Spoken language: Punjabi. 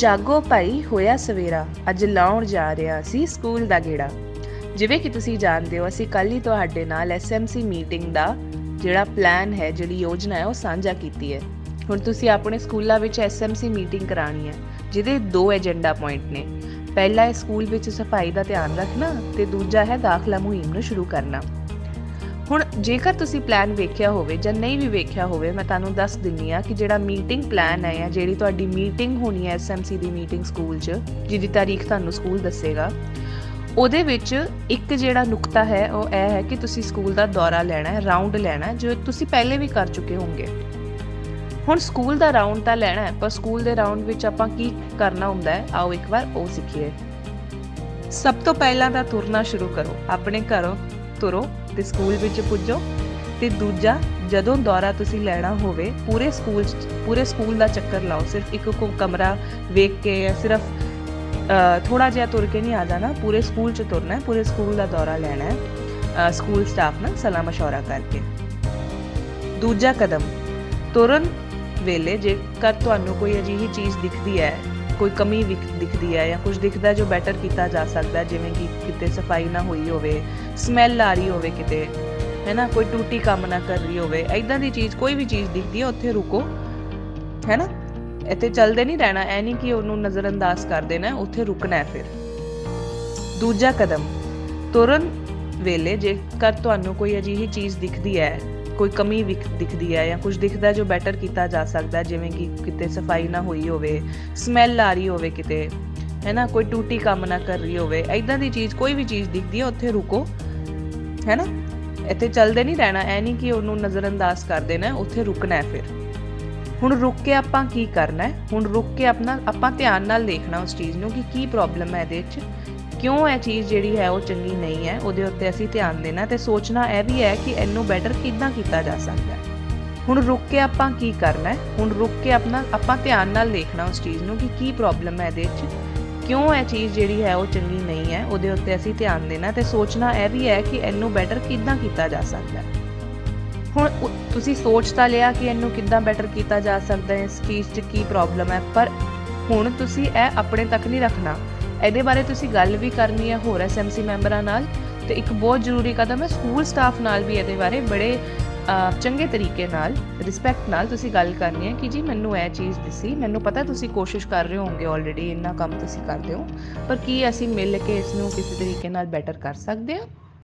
ਜਾਗੋ ਭਾਈ ਹੋਇਆ ਸਵੇਰਾ। ਅੱਜ ਲਾਉਣ ਜਾ ਰਿਹਾ ਸੀ ਸਕੂਲ ਦਾ ਗੇੜਾ। ਜਿਵੇਂ ਕਿ ਤੁਸੀਂ ਜਾਣਦੇ ਹੋ, ਅਸੀਂ ਕੱਲ ਹੀ ਤੁਹਾਡੇ ਨਾਲ ਐਸਐਮਸੀ ਮੀਟਿੰਗ ਦਾ ਜਿਹੜਾ ਪਲਾਨ ਹੈ, ਜਿਹੜੀ ਯੋਜਨਾ ਹੈ, ਉਹ ਸਾਂਝਾ ਕੀਤੀ ਹੈ। ਹੁਣ ਤੁਸੀਂ ਆਪਣੇ ਸਕੂਲਾਂ ਵਿੱਚ ਐਸਐਮਸੀ ਮੀਟਿੰਗ ਕਰਾਣੀ ਹੈ, ਜਿਹਦੇ ਦੋ ਏਜੰਡਾ ਪੁਆਇੰਟ ਨੇ। ਪਹਿਲਾ ਹੈ ਸਕੂਲ ਵਿੱਚ ਸਫ਼ਾਈ ਦਾ ਧਿਆਨ ਰੱਖਣਾ ਤੇ ਦੂਜਾ ਹੈ ਦਾਖਲਾ ਮੁਹਿੰਮ ਨੂੰ ਸ਼ੁਰੂ ਕਰਨਾ। ਹੁਣ ਜੇਕਰ ਤੁਸੀਂ ਪਲਾਨ ਵੇਖਿਆ ਹੋਵੇ ਜਾਂ ਨਹੀਂ ਵੀ ਵੇਖਿਆ ਹੋਵੇ, ਮੈਂ ਤੁਹਾਨੂੰ ਦੱਸ ਦਿੰਨੀ ਆ ਕਿ ਜਿਹੜਾ ਮੀਟਿੰਗ ਪਲਾਨ ਹੈ ਜਾਂ ਜਿਹੜੀ ਤੁਹਾਡੀ ਮੀਟਿੰਗ ਹੋਣੀ ਹੈ ਐਸਐਮਸੀ ਦੀ ਮੀਟਿੰਗ ਸਕੂਲ 'ਚ, ਜਿਹਦੀ ਤਾਰੀਖ ਤੁਹਾਨੂੰ ਸਕੂਲ ਦੱਸੇਗਾ, ਉਹਦੇ ਵਿੱਚ ਇੱਕ ਜਿਹੜਾ ਨੁਕਤਾ ਹੈ, ਉਹ ਇਹ ਹੈ ਕਿ ਤੁਸੀਂ ਸਕੂਲ ਦਾ ਦੌਰਾ ਲੈਣਾ ਹੈ ਰਾਉਂਡ ਲੈਣਾ ਹੈ, ਜੋ ਤੁਸੀਂ ਪਹਿਲੇ ਵੀ ਕਰ ਚੁੱਕੇ ਹੋਵੋਗੇ ਹੁਣ ਸਕੂਲ ਦਾ ਰਾਉਂਡ ਤਾਂ ਲੈਣਾ ਹੈ, ਪਰ ਸਕੂਲ ਦੇ ਰਾਉਂਡ ਵਿੱਚ ਆਪਾਂ ਕੀ ਕਰਨਾ ਹੁੰਦਾ ਹੈ? ਆਓ ਇੱਕ ਵਾਰ ਉਹ ਸਿੱਖੀਏ। ਸਭ ਤੋਂ ਪਹਿਲਾਂ ਤਾਂ ਤੁਰਨਾ ਸ਼ੁਰੂ ਕਰੋ, ਆਪਣੇ ਘਰੋਂ ਤੁਰੋ ਤੇ ਸਕੂਲ ਵਿੱਚ ਪੁੱਜੋ। ਤੇ ਦੂਜਾ, ਜਦੋਂ ਦੌਰਾ ਤੁਸੀਂ ਲੈਣਾ ਹੋਵੇ, ਪੂਰੇ ਸਕੂਲ ਪੂਰੇ ਸਕੂਲ ਦਾ ਚੱਕਰ ਲਾਓ। ਸਿਰਫ ਇੱਕ ਕੋ ਕਮਰਾ ਵੇਖ ਕੇ ਜਾਂ ਸਿਰਫ ਥੋੜਾ ਜਿਹਾ ਤੁਰ ਕੇ ਨਹੀਂ ਆ ਜਾਣਾ। ਪੂਰੇ ਸਕੂਲ 'ਚ ਤੁਰਨਾ ਹੈ, ਪੂਰੇ ਸਕੂਲ ਦਾ ਦੌਰਾ ਲੈਣਾ ਹੈ ਸਕੂਲ ਸਟਾਫ ਨਾਲ ਸਲਾਹ ਮਸ਼ਵਰਾ ਕਰਕੇ। ਦੂਜਾ ਕਦਮ, ਤੁਰਨ ਵੇਲੇ ਜੇਕਰ ਤੁਹਾਨੂੰ ਕੋਈ ਅਜਿਹੀ ਚੀਜ਼ ਦਿਖਦੀ ਹੈ ਕੋਈ ਕਮੀ ਵਿਖ- ਦਿਖਦੀ ਹੈ ਜਾਂ ਕੁਝ ਦਿਖਦਾ ਜੋ ਬੈਟਰ ਕੀਤਾ ਜਾ ਸਕਦਾ ਜਿਵੇਂ ਕਿ ਕਿਤੇ ਸਫ਼ਾਈ ਨਾ ਹੋਈ ਹੋਵੇ ਸਮੈਲ ਆ ਰਹੀ ਹੋਵੇ ਕਿਤੇ ਹੈ ਨਾ ਕੋਈ ਟੂਟੀ ਕੰਮ ਨਾ ਕਰ ਰਹੀ ਹੋਵੇ ਐਦਾਂ ਦੀ ਚੀਜ਼ ਕੋਈ ਵੀ ਚੀਜ਼ ਦਿਖਦੀ ਹੈ ਉੱਥੇ ਰੁਕੋ ਹੈ ਨਾ ਇੱਥੇ ਚੱਲਦੇ ਨਹੀਂ ਰਹਿਣਾ ਐ ਨਹੀਂ ਕਿ ਉਹਨੂੰ ਨਜ਼ਰਅੰਦਾਜ਼ ਕਰ ਦੇਣਾ ਹੈ, ਉੱਥੇ ਰੁਕਣਾ ਹੈ ਫਿਰ। ਦੂਜਾ ਕਦਮ ਤੁਰਨ ਵੇਲੇ ਜੇਕਰ ਤੁਹਾਨੂੰ ਕੋਈ ਅਜਿਹੀ ਚੀਜ਼ ਦਿਖਦੀ ਹੈ ਕੋਈ ਕਮੀ ਦਿਖਦੀ ਹੈ ਜਾਂ ਕੁਝ ਦਿਖਦਾ ਜੋ ਬੈਟਰ ਕੀਤਾ ਜਾ ਸਕਦਾ ਜਿਵੇਂ ਕਿ ਕਿਤੇ ਸਫ਼ਾਈ ਨਾ ਹੋਈ ਹੋਵੇ ਸਮੈਲ ਆ ਰਹੀ ਹੋਵੇ ਕਿਤੇ, ਹੈ ਨਾ? ਕੋਈ ਟੂਟੀ ਕੰਮ ਨਾ ਕਰ ਰਹੀ ਹੋਵੇ ਐਦਾਂ ਦੀ ਚੀਜ਼, ਕੋਈ ਵੀ ਚੀਜ਼ ਦਿਖਦੀ ਹੈ, ਉੱਥੇ ਰੁਕੋ, ਹੈ ਨਾ? ਇੱਥੇ ਚੱਲਦੇ ਨਹੀਂ ਰਹਿਣਾ, ਐ ਨਹੀਂ ਕਿ ਉਹਨੂੰ ਨਜ਼ਰਅੰਦਾਜ਼ ਕਰ ਦੇਣਾ, ਉੱਥੇ ਰੁਕਣਾ ਹੈ ਫਿਰ। ਹੁਣ ਰੁਕ ਕੇ ਆਪਾਂ ਕੀ ਕਰਨਾ ਹੈ? ਹੁਣ ਰੁਕ ਕੇ ਆਪਣਾ, ਆਪਾਂ ਧਿਆਨ ਨਾਲ ਦੇਖਣਾ ਉਸ ਚੀਜ਼ ਨੂੰ ਕਿ ਕੀ ਪ੍ਰੋਬਲਮ ਹੈ ਇਹਦੇ ਵਿੱਚ ਕਿਉਂ ਇਹ ਚੀਜ਼ ਜਿਹੜੀ ਹੈ ਉਹ ਚੰਗੀ ਨਹੀਂ ਹੈ? ਉਹਦੇ ਉੱਤੇ ਅਸੀਂ ਧਿਆਨ ਦੇਣਾ ਤੇ ਸੋਚਣਾ ਇਹ ਵੀ ਹੈ ਕਿ ਇਹਨੂੰ ਬੈਟਰ ਕਿੱਦਾਂ ਕੀਤਾ ਜਾ ਸਕਦਾ ਹੈ। ਹੁਣ ਰੁਕ ਕੇ ਆਪਾਂ ਕੀ ਕਰਨਾ ਹੈ? ਹੁਣ ਰੁਕ ਕੇ ਆਪਣਾ, ਆਪਾਂ ਧਿਆਨ ਨਾਲ ਦੇਖਣਾ ਉਸ ਚੀਜ਼ ਨੂੰ ਕਿ ਕੀ ਪ੍ਰੋਬਲਮ ਹੈ ਇਹਦੇ ਵਿੱਚ। ਕਿਉਂ ਇਹ ਚੀਜ਼ ਜਿਹੜੀ ਹੈ ਉਹ ਚੰਗੀ ਨਹੀਂ ਹੈ? ਉਹਦੇ ਉੱਤੇ ਅਸੀਂ ਧਿਆਨ ਦੇਣਾ ਤੇ ਸੋਚਣਾ ਇਹ ਵੀ ਹੈ ਕਿ ਇਹਨੂੰ ਬੈਟਰ ਕਿੱਦਾਂ ਕੀਤਾ ਜਾ ਸਕਦਾ ਹੈ। ਹੁਣ ਤੁਸੀਂ ਸੋਚ ਤਾਂ ਲਿਆ ਕਿ ਇਹਨੂੰ ਕਿੱਦਾਂ ਬੈਟਰ ਕੀਤਾ ਜਾ ਸਕਦਾ ਹੈ, ਇਸ ਚੀਜ਼ 'ਚ ਕੀ ਪ੍ਰੋਬਲਮ ਹੈ, ਪਰ ਹੁਣ ਤੁਸੀਂ ਇਹ ਆਪਣੇ ਤੱਕ ਨਹੀਂ ਰੱਖਣਾ। ਇਹਦੇ ਬਾਰੇ ਤੁਸੀਂ ਗੱਲ ਵੀ ਕਰਨੀ ਹੈ ਹੋਰ ਐਸਐਮਸੀ ਮੈਂਬਰਾਂ ਨਾਲ ਤੇ ਇੱਕ ਬਹੁਤ ਜ਼ਰੂਰੀ ਕਦਮ ਹੈ ਸਕੂਲ ਸਟਾਫ ਨਾਲ ਵੀ ਇਹਦੇ ਬਾਰੇ ਬੜੇ ਚੰਗੇ ਤਰੀਕੇ ਨਾਲ ਰਿਸਪੈਕਟ ਨਾਲ ਤੁਸੀਂ ਗੱਲ ਕਰਨੀ ਹੈ ਕਿ ਜੀ ਮੈਨੂੰ ਇਹ ਚੀਜ਼ ਦਿਸੀ, ਮੈਨੂੰ ਪਤਾ ਤੁਸੀਂ ਕੋਸ਼ਿਸ਼ ਕਰ ਰਹੇ ਹੋਗੇ ਆਲਰੇਡੀ ਇੰਨਾ ਕੰਮ ਤੁਸੀਂ ਕਰਦੇ ਹੋ, ਪਰ ਕੀ ਅਸੀਂ ਮਿਲ ਕੇ ਇਸ ਨੂੰ ਕਿਸੇ ਤਰੀਕੇ ਨਾਲ ਬੈਟਰ ਕਰ ਸਕਦੇ ਹਾਂ?